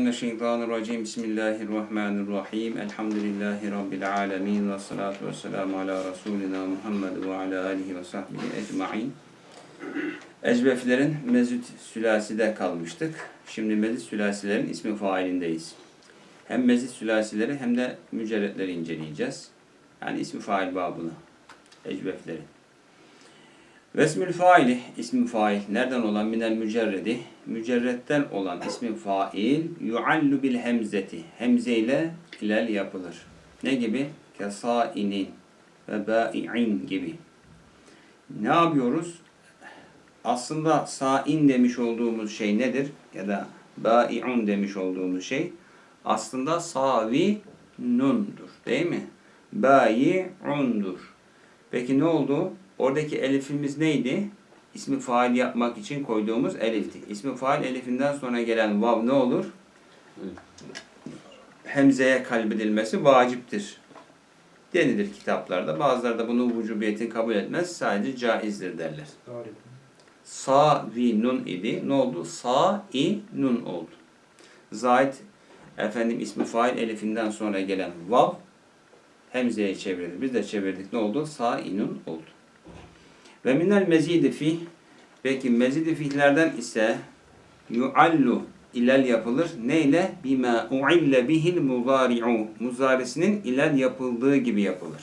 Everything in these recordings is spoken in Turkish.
Mineşşeytanirracim. Bismillahirrahmanirrahim. Elhamdülillahi Rabbil alemin. Ve salatu ve selamu ala Resulina Muhammed ve ala alihi ve sahbihi ecma'in. Ecveflerin mezüt sülaside kalmıştık. Şimdi mezit sülasilerin ismi failindeyiz. Hem mezit sülasileri hem de mücerretleri inceleyeceğiz. Yani ismi fail babını. Ecveflerin. Vesmül faili, ismi fail. Nereden olan? Minel mücerredi. Mücerretten olan ismi fail. Yuallu bil hemzeti. Hemze ile ilel yapılır. Ne gibi? Kesainin ve bai'in gibi. Ne yapıyoruz? Aslında sain demiş olduğumuz şey nedir? Ya da bai'un demiş olduğumuz şey aslında savi nundur. Değil mi? Bai'undur. Peki ne oldu? Oradaki elifimiz neydi? İsmi fail yapmak için koyduğumuz elifti. İsmi fail elifinden sonra gelen vav ne olur? Hemzeye kalbedilmesi vaciptir. Denilir kitaplarda. Bazıları da bunu vücubiyetini kabul etmez. Sadece caizdir derler. Sa vi nun idi. Ne oldu? Sa i nun oldu. Zahid efendim ismi fail elifinden sonra gelen vav hemzeye çevrilir. Biz de çevirdik. Ne oldu? Sa i nun oldu. Ve minel mezidi fi Peki mezidi fiillerden ise yuallu ilel yapılır. Neyle? Bima uille bihil muzari'u. Muzarisinin ilel yapıldığı gibi yapılır.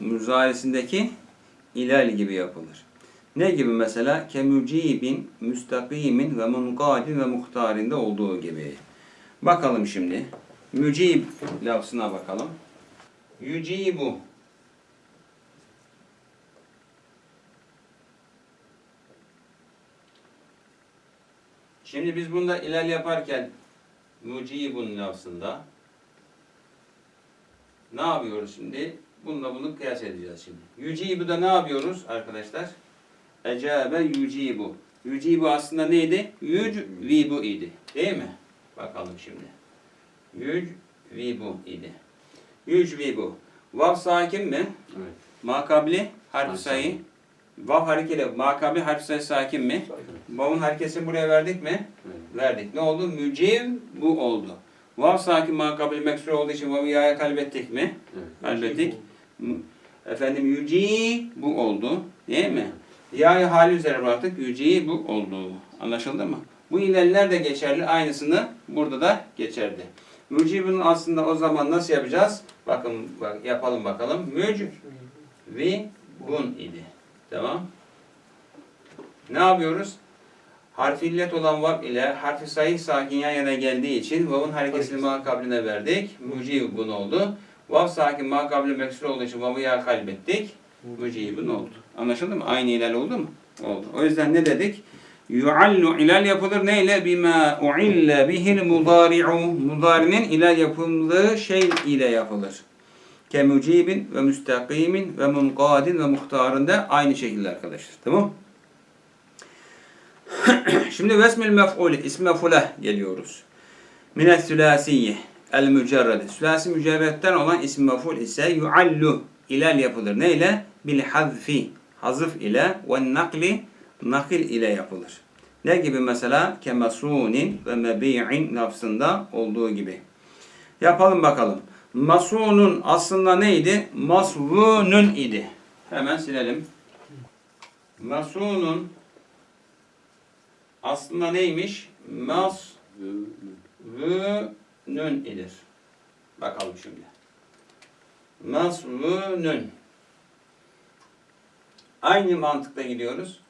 Muzarisindeki ilel gibi yapılır. Ne gibi mesela? Kemucibin, müstakimin ve munkadin ve muhtarinde olduğu gibi. Bakalım şimdi. Mücib lafzına bakalım. Yücibu Şimdi biz bunda ilal yaparken mucibun lafzında ne yapıyoruz şimdi? Bununla bunu kıyas edeceğiz şimdi. Yücibu da ne yapıyoruz arkadaşlar? Ecabe yücibu. Yücibu aslında neydi? Yücvibu idi. Değil mi? Bakalım şimdi. Yücvibu idi. Yücvibu. Vav sakin mi? Evet. Makabli harf Harf sayı. Vav harekeli. Makabli harf sayı sakin mi? Vav'un harekesini buraya verdik mi? Evet. Verdik. Ne oldu? Müciv bu oldu. Vav sakin makabili meksur olduğu için vav'ı yaya kalbettik mi? Evet. Kalbettik. Efendim yüci bu oldu. Değil mi? Ya'yı hali üzere bıraktık. Yüci bu oldu. Anlaşıldı mı? Bu ilerler de geçerli. Aynısını burada da geçerli. Mücibin aslında o zaman nasıl yapacağız? Bakın bak, yapalım bakalım. Müc vi bun idi. Tamam. Ne yapıyoruz? Harfi illet olan vav ile harfi sahih sakin yan yana geldiği için vav'ın harekesini makabline verdik. Mucibun oldu. Vav sakin makabli meksur olduğu için vav'ı ya kalbettik. Mucibun oldu. Anlaşıldı mı? Aynı ilal oldu mu? Oldu. O yüzden ne dedik? Yuallu ilal yapılır neyle? Bima uille bihil mudari'u. Mudarinin ilal yapıldığı şey ile yapılır. Kemucibin ve müstakimin ve munkadin ve muhtarında aynı şekilde arkadaşlar. Tamam Şimdi vesmil mef'ul, ismi mef'ule geliyoruz. Mine sülasiye, el mücerrede. Sülasi mücerretten olan ismi mef'ul ise yuallu, ilal yapılır. Neyle? Bil hazfi, hazıf ile ve nakli, nakil ile yapılır. Ne gibi mesela? Kemasunin ve mebi'in lafzında olduğu gibi. Yapalım bakalım. Masunun aslında neydi? Masvunun idi. Hemen silelim. Masunun aslında neymiş? Masvunun idir. Bakalım şimdi. Masvunun. Aynı mantıkla gidiyoruz.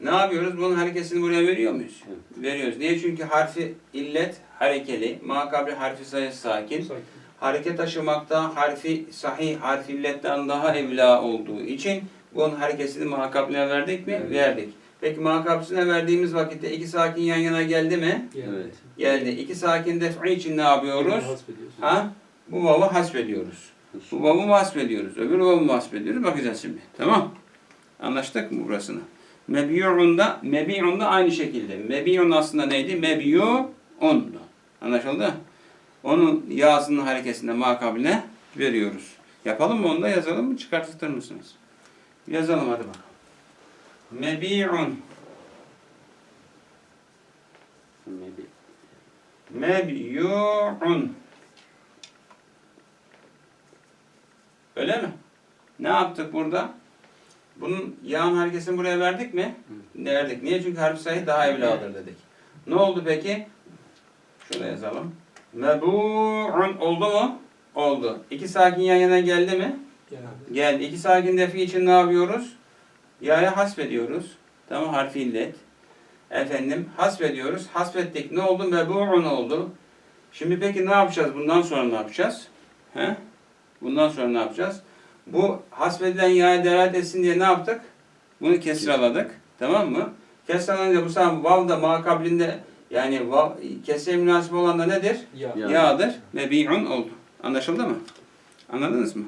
Ne yapıyoruz? Bunun harekesini buraya veriyor muyuz? Veriyoruz. Niye? Çünkü harfi illet harekeli, makabri harfi sayı sakin. Hareket taşımakta harfi sahih harfi illetten daha evla olduğu için bunun harekesini muhakkabline verdik mi? Evet. Verdik. Peki muhakkabisine verdiğimiz vakitte iki sakin yan yana geldi mi? Evet. Geldi. İki sakin def'i için ne yapıyoruz? Ha? Bu vav'ı hasbediyoruz. Bu vav'ı hasbediyoruz. Öbür vav'ı hasbediyoruz. Bakacağız şimdi. Tamam. Anlaştık mı burasını? Mebi'un'da, mebi'un'da aynı şekilde. Mebi'un aslında neydi? Mebi'un'du. Anlaşıldı? Onun yağsının harekesinde makabine veriyoruz. Yapalım mı onu da yazalım mı? Çıkartır mısınız? Yazalım hadi bakalım. Mebi'un Maybe. Mebyu'un. Öyle mi? Ne yaptık burada? Bunun yağın harekesini buraya verdik mi? Verdik. Niye? Çünkü harf sayı daha evladır dedik. Ne oldu peki? Şurada yazalım. Mebu'un oldu mu? Oldu. İki sakin yan yana geldi mi? Geldi. İki sakin defi için ne yapıyoruz? Ya'ya hasbediyoruz. Tamam harfi illet. Efendim hasbediyoruz. Hasbettik. Ne oldu? Mebu'un oldu. Şimdi peki ne yapacağız? Bundan sonra ne yapacağız? He? Bundan sonra ne yapacağız? Bu hasbedilen ya'ya delalet etsin diye ne yaptık? Bunu kesraladık. Tamam mı? Kesralanınca bu sefer vav da makablinde yani kesre münasip olan da nedir? Ya. Ya. Yağdır. Mebi'un oldu. Anlaşıldı mı? Anladınız mı?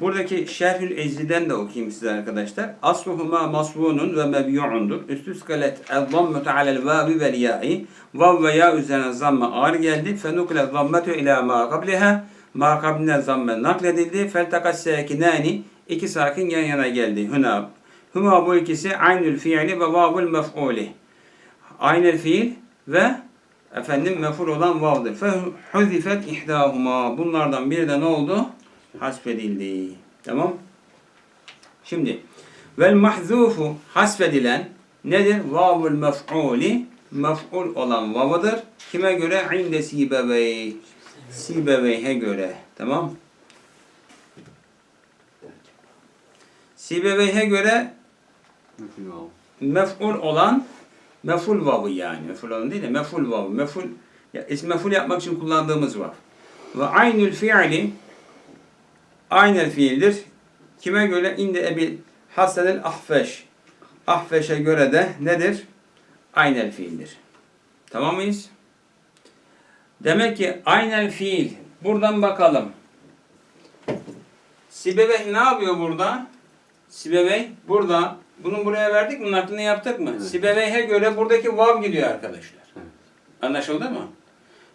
Buradaki Şerhül Eczi'den de okuyayım size arkadaşlar. Asluhuma masvunun ve mebi'undur. Üstü skalet el-zammetu alel vavi vel ya'i. Vav ve ya üzerine zamme ağır geldi. Fenukle zammetu ila ma kabliha. Ma kabline zamme nakledildi. Feltakas sakinani. İki sakin yan yana geldi. Huna. Huma bu ikisi aynül fiili ve vavul mef'uli. Aynel fiil ve efendim mef'ul olan vav'dır. Fehuzifet ihdahuma. Bunlardan biri de ne oldu? Hasfedildi. Tamam. Şimdi vel mahzufu hasfedilen nedir? Vavul mef'uli mef'ul olan vavıdır. Kime göre? İnde sibevey. Sibeveyhe göre. Tamam. Sibeveyhe göre mef'ul olan mef'ul vavı yani. Mef'ul olan değil de mef'ul vavı. Mef'ul ya, mef'ul yapmak için kullandığımız vav. Ve aynül fiili aynel fiildir. Kime göre? İnde ebi Hasan'el ahfeş. Ahfeş'e göre de nedir? Aynel fiildir. Tamam mıyız? Demek ki aynel fiil. Buradan bakalım. Sibevey ne yapıyor burada? Sibevey burada. Bunu buraya verdik mi? Naklini yaptık mı? Evet. Sibevey'e göre buradaki vav gidiyor arkadaşlar. Evet. Anlaşıldı mı?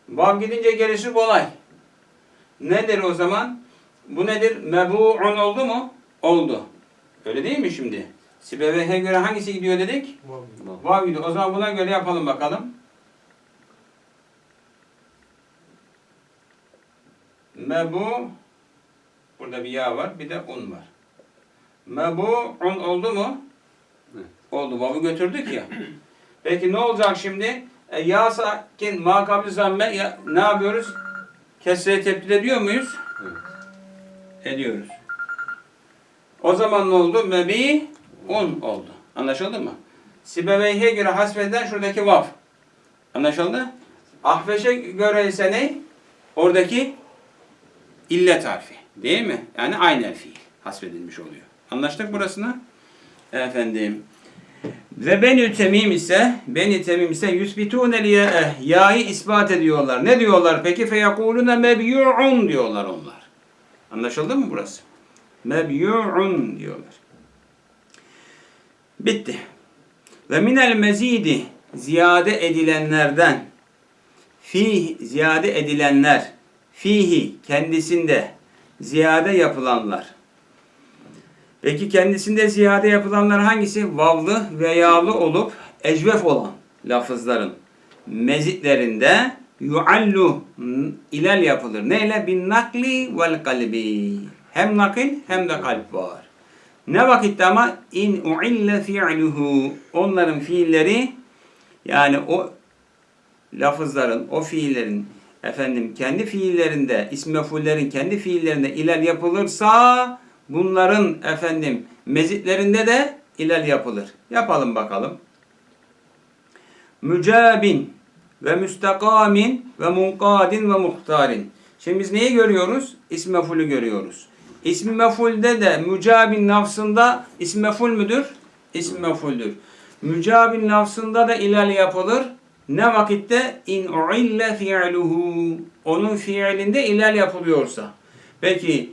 Vav gidince gerisi kolay. Nedir o zaman? Bu nedir? Mebu'un oldu mu? Oldu. Öyle değil mi şimdi? Sibevey'e göre hangisi gidiyor dedik? Vav gidiyor. O zaman buna göre yapalım bakalım. Mebu Burada bir ya var, bir de un var. Mebu'un oldu mu? Oldu. Vav'ı götürdük ya. Peki ne olacak şimdi? E, ya sakin, makabli zamme ya, ne yapıyoruz? Kesreye tebdil ediyor muyuz? Evet. Ediyoruz. O zaman ne oldu? Mebi un oldu. Anlaşıldı mı? Sibeveyhe göre hasbeden şuradaki vav. Anlaşıldı? Ahveş'e göre ise ne? Oradaki illet harfi. Değil mi? Yani aynel fiil hasbedilmiş oluyor. Anlaştık burasını? Efendim. Ve Beni Temim ise Beni Temim ise yusbitûne liye ya'yı ispat ediyorlar. Ne diyorlar peki? Feyekulune mebyu'un diyorlar onlar. Anlaşıldı mı burası? Mebyu'un diyorlar. Bitti. Ve minel mezidi ziyade edilenlerden fi ziyade edilenler fihi kendisinde ziyade yapılanlar. Peki kendisinde ziyade yapılanlar hangisi? Vavlı ve yağlı olup ecvef olan lafızların mezitlerinde yuallu ilal yapılır. Neyle? Bin nakli vel kalbi. Hem nakil hem de kalp var. Ne vakitte ama in uille fi'luhu onların fiilleri yani o lafızların, o fiillerin efendim kendi fiillerinde, ism mef'ullerin kendi fiillerinde ilal yapılırsa bunların efendim mezitlerinde de ilal yapılır. Yapalım bakalım. Mücabin ve müstakamin ve munkadin ve muhtarin. Şimdi biz neyi görüyoruz? İsm mef'ulü görüyoruz. İsm mef'ulde de mücabin lafzında ism mef'ul müdür? İsm mef'uldür. Mücabin lafzında da ilal yapılır. Ne vakitte in uille fi'luhu onun fiilinde ilal yapılıyorsa. Peki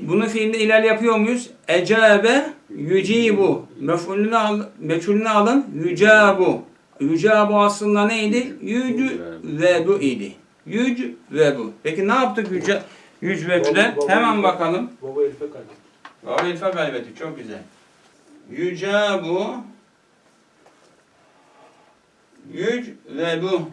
bunun fiilinde ilal yapıyor muyuz? Ecabe yücibu. Mef'ulünü al, meçhulünü alın. Yücabu. Yücabu aslında neydi? Yüc ve bu idi. Yüc ve bu. Peki ne yaptık yüce, yüc ve bu'den? Hemen bakalım. Baba elfe kaybetti. Baba elfe kaybetti. Çok güzel. Yücabu yüc ve bu.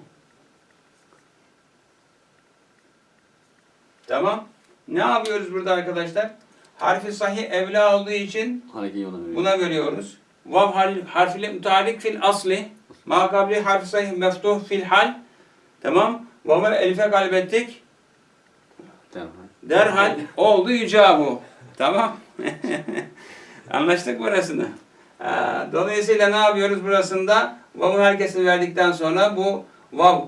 Tamam. Ne yapıyoruz burada arkadaşlar? Harfi sahih evla olduğu için buna veriyoruz. Vav harfiyle mütealik fil asli. Ma kabli harfi sahih meftuh fil hal. Tamam. Vav'a elife kalbettik. Derhal. Oldu bu. Tamam. Anlaştık burasını. Ha, Dolayısıyla ne yapıyoruz burasında? Vav'un harekesini verdikten sonra bu vav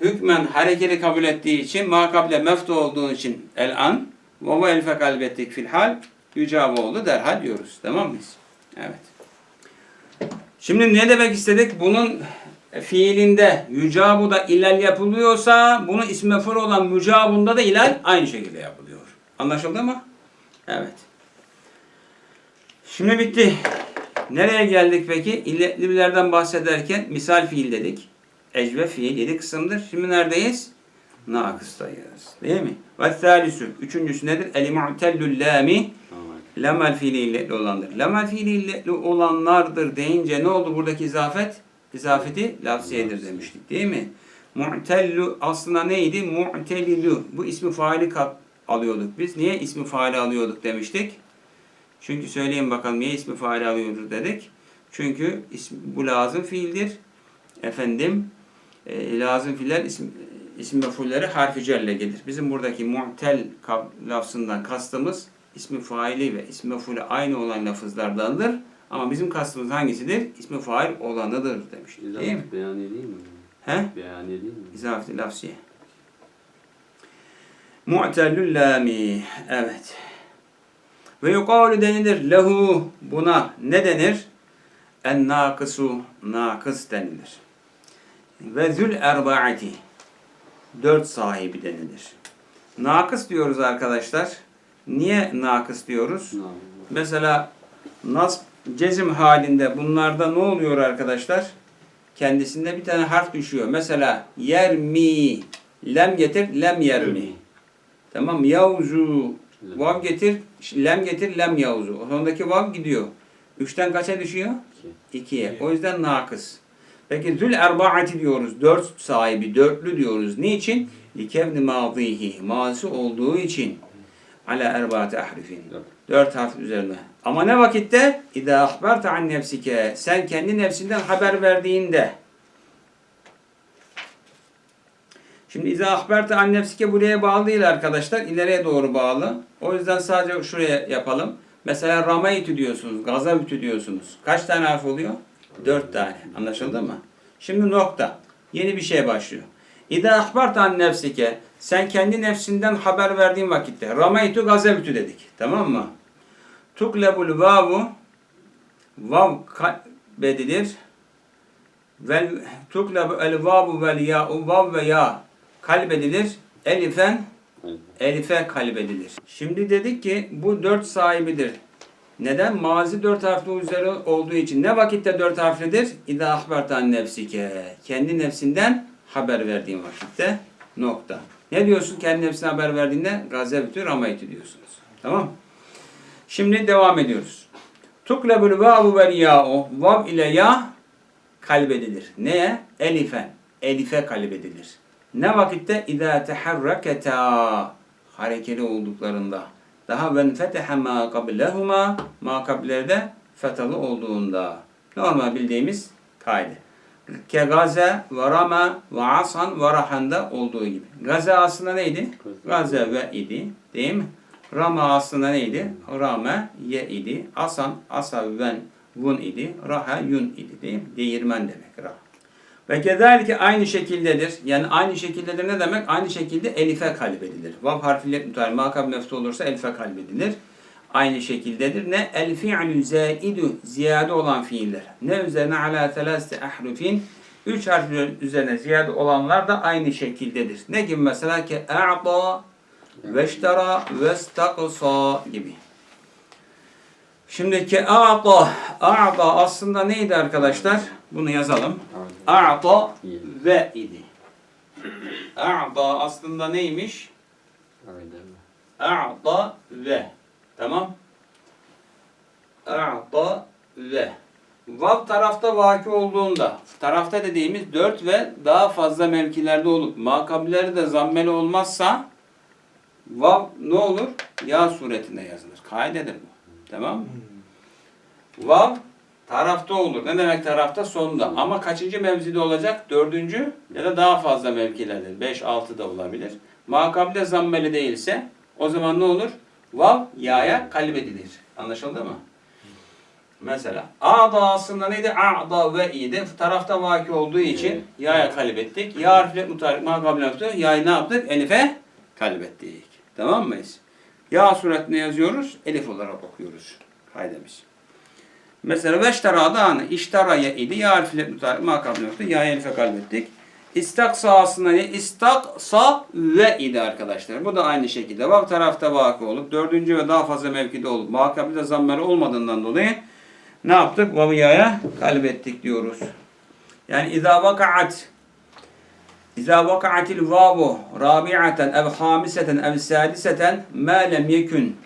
hükmen hareketi kabul ettiği için makable meftu olduğu için el an vav'u elife kalbettik fil hal yücabı oldu derhal diyoruz. Tamam mıyız? Evet. Şimdi ne demek istedik? Bunun fiilinde yücabu da ilal yapılıyorsa bunu ismi mef'ul olan mücabunda da ilal aynı şekilde yapılıyor. Anlaşıldı mı? Evet. Şimdi bitti. Nereye geldik peki? İlletlilerden bahsederken misal fiil dedik. Ecve fiil yedi kısımdır. Şimdi neredeyiz? Nakıstayız. Değil mi? Ve thalisü. Üçüncüsü nedir? El mu'tellül lami. Lamel fiili illetli olandır. Lamel fiili illetli olanlardır deyince ne oldu buradaki izafet? İzafeti lafziyedir demiştik değil mi? Mu'tellu aslında neydi? Mu'telilu. Bu ismi faili kat alıyorduk biz. Niye ismi faili alıyorduk demiştik? Çünkü söyleyin bakalım niye ismi faili alıyoruz dedik. Çünkü ism, bu lazım fiildir. Efendim e, lazım fiiller isim, isim mefulleri harfi celle gelir. Bizim buradaki mu'tel lafzından kastımız ismi faili ve ismi mefulü aynı olan lafızlardandır. Ama bizim kastımız hangisidir? İsmi fail olanıdır demiştik. Değil mi? İzafet beyani değil mi? He? Beyani değil mi? İzafeti lafziye. Mu'tellül lami. Evet. Ve yukalu denilir lehu buna ne denir? En nakısu nakıs denilir. Ve zül erbaati dört sahibi denilir. Nakıs diyoruz arkadaşlar. Niye nakıs diyoruz? Mesela nasb cezim halinde bunlarda ne oluyor arkadaşlar? Kendisinde bir tane harf düşüyor. Mesela yermi lem getir lem yermi. Tamam yavzu vav getir lem getir lem yavzu. O sondaki vav gidiyor. Üçten kaça düşüyor? İki. İkiye. O yüzden nakıs. Peki zül erbaati diyoruz. Dört sahibi, dörtlü diyoruz. Niçin? Likevni mazihi. Mazisi olduğu için. Ala erbaati ahrifin. Dört. Harf üzerine. Ama ne vakitte? İzâ ahberte an nefsike. Sen kendi nefsinden haber verdiğinde. Şimdi izâ ahberte an nefsike buraya bağlı değil arkadaşlar. İleriye doğru bağlı. O yüzden sadece şuraya yapalım. Mesela ramaytü diyorsunuz. Gazavtü diyorsunuz. Kaç tane harf oluyor? Dört tane. Anlaşıldı mı? Şimdi nokta. Yeni bir şey başlıyor. İzâ ahberte an nefsike. Sen kendi nefsinden haber verdiğin vakitte. Ramaytü gazavtü dedik. Tamam mı? Tuklebul vavu vav kalbedilir. Vel tuklebu el vavu vel ya'u vav ve ya kalbedilir. Elifen elife kalbedilir. Şimdi dedik ki bu dört sahibidir. Neden? Mazi dört harfli üzeri olduğu için. Ne vakitte dört harflidir? İda ahbertan nefsike. Kendi nefsinden haber verdiğin vakitte. Nokta. Ne diyorsun kendi nefsine haber verdiğinde? Gazevtü ramaytü diyorsunuz. Tamam Şimdi devam ediyoruz. Tuklebul vavu vel ya'u. Vav ile ya kalbedilir. Neye? Elifen. Elife kalbedilir. Ne vakitte? İzâ teharreketâ. Harekeli olduklarında. Daha ven fetehe ma kablehuma. Ma kablerde fetalı olduğunda. Normal bildiğimiz kaide. Ke gaze ve rama ve asan ve rahanda olduğu gibi. Gaze aslında neydi? Gaze ve idi. Değil mi? Rama aslında neydi? Rame ye idi. Asan asa ven vun idi. Raha yun idi. Değil mi? Değirmen demek raha. Ve kezalike aynı şekildedir. Yani aynı şekildedir ne demek? Aynı şekilde elife kalbedilir. Vav harfiyle müteal makab meftu olursa elife kalbedilir. Aynı şekildedir. Ne? El fi'lü zâidü ziyade olan fiiller. Ne üzerine ala telâste ahrufin Üç harflerin üzerine ziyade olanlar da aynı şekildedir. Ne gibi mesela ki a'ta veştara vestaksa gibi. Şimdi ki a'ta a'ta aslında neydi arkadaşlar? Bunu yazalım. A'ta ve idi. A'ta aslında neymiş? A'ta ve. Tamam. A'ta ve. Vav tarafta vaki olduğunda, tarafta dediğimiz dört ve daha fazla mevkilerde olup makabileri de zammeli olmazsa Vav ne olur? Ya suretinde yazılır. Kaidedir bu. Tamam mı? Vav tarafta olur. Ne demek tarafta? Sonda. Ama kaçıncı mevzide olacak? Dördüncü ya da daha fazla mevkilerde. Beş, altı da olabilir. Makabde zammeli değilse o zaman ne olur? Vav ya'ya kalbedilir. Anlaşıldı mı? Mesela A'da aslında neydi? A'da ve i'di. Tarafta vaki olduğu için Evet. ya'ya kalbettik. Ya harfiyle mutarik makabile yaptı. Ya'yı ne yaptık? Elif'e kalbettik. Tamam mıyız? Ya suretine yazıyoruz. Elif olarak okuyoruz. Kaydemiz. Mesela veştara da anı. İştaraya idi. Ya harfiyle mutarik makabile yaptı. Ya'yı Elif'e kalbettik. İstaksa aslında ne? İstaksa ve idi arkadaşlar. Bu da aynı şekilde. Vav tarafta vaki olup dördüncü ve daha fazla mevkide olup makabide zammeri olmadığından dolayı ne yaptık? Vaviyaya kalbettik diyoruz. Yani izâ vaka'at İzâ vaka'atil vavu rabi'aten ev hamiseten ev sadiseten ma lem yekun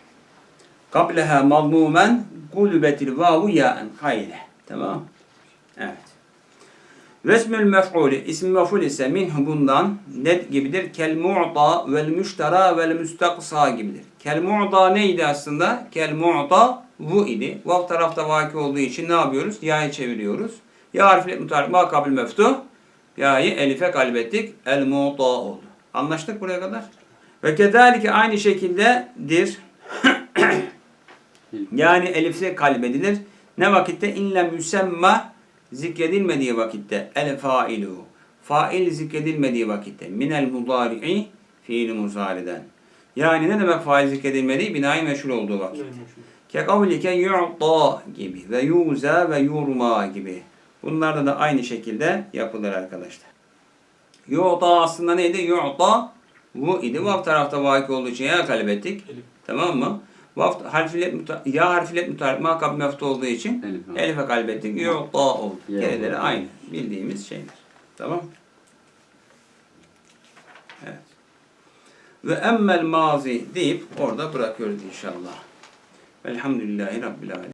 qableha mazmumen gulbetil vavu ya'en kayle. Tamam. Evet. Vesmül mef'ulü ismi mef'ul ise minhu bundan ne gibidir? Kel mu'ta vel müştera vel müstaksa gibidir. Kel mu'ta neydi aslında? Kel mu'ta bu idi. Vav tarafta vaki olduğu için ne yapıyoruz? Ya'yı çeviriyoruz. Ya harfiyle mutarik ma kabil meftuh. Ya'yı elife kalbettik. El mu'ta oldu. Anlaştık buraya kadar? Ve kezalike aynı şekildedir. Yani elifle kalbedilir. Ne vakitte? İnlem yüsemme zikredilmediği vakitte. El failu. Fail zikredilmediği vakitte. Minel mudari'i fiil muzariden. Yani ne demek fail zikredilmediği? Binayı meşhur olduğu vakit. Ke kavlike yu'ta gibi ve yuza ve yurma gibi. Bunlarda da aynı şekilde yapılır arkadaşlar. Yu'ta aslında neydi? Yu'ta bu idi. Vav tarafta vaki olduğu için ya kalbettik. Elif. Tamam mı? Vav harfiyle muta- ya harfiyle mutarik makab meftu olduğu için Elif. elife kalbettik. Yu'ta oldu. Gerileri aynı. Bildiğimiz şeyler. Tamam Evet. Ve emmel mazi deyip orada bırakıyoruz inşallah. Velhamdülillahi Rabbil Alemin.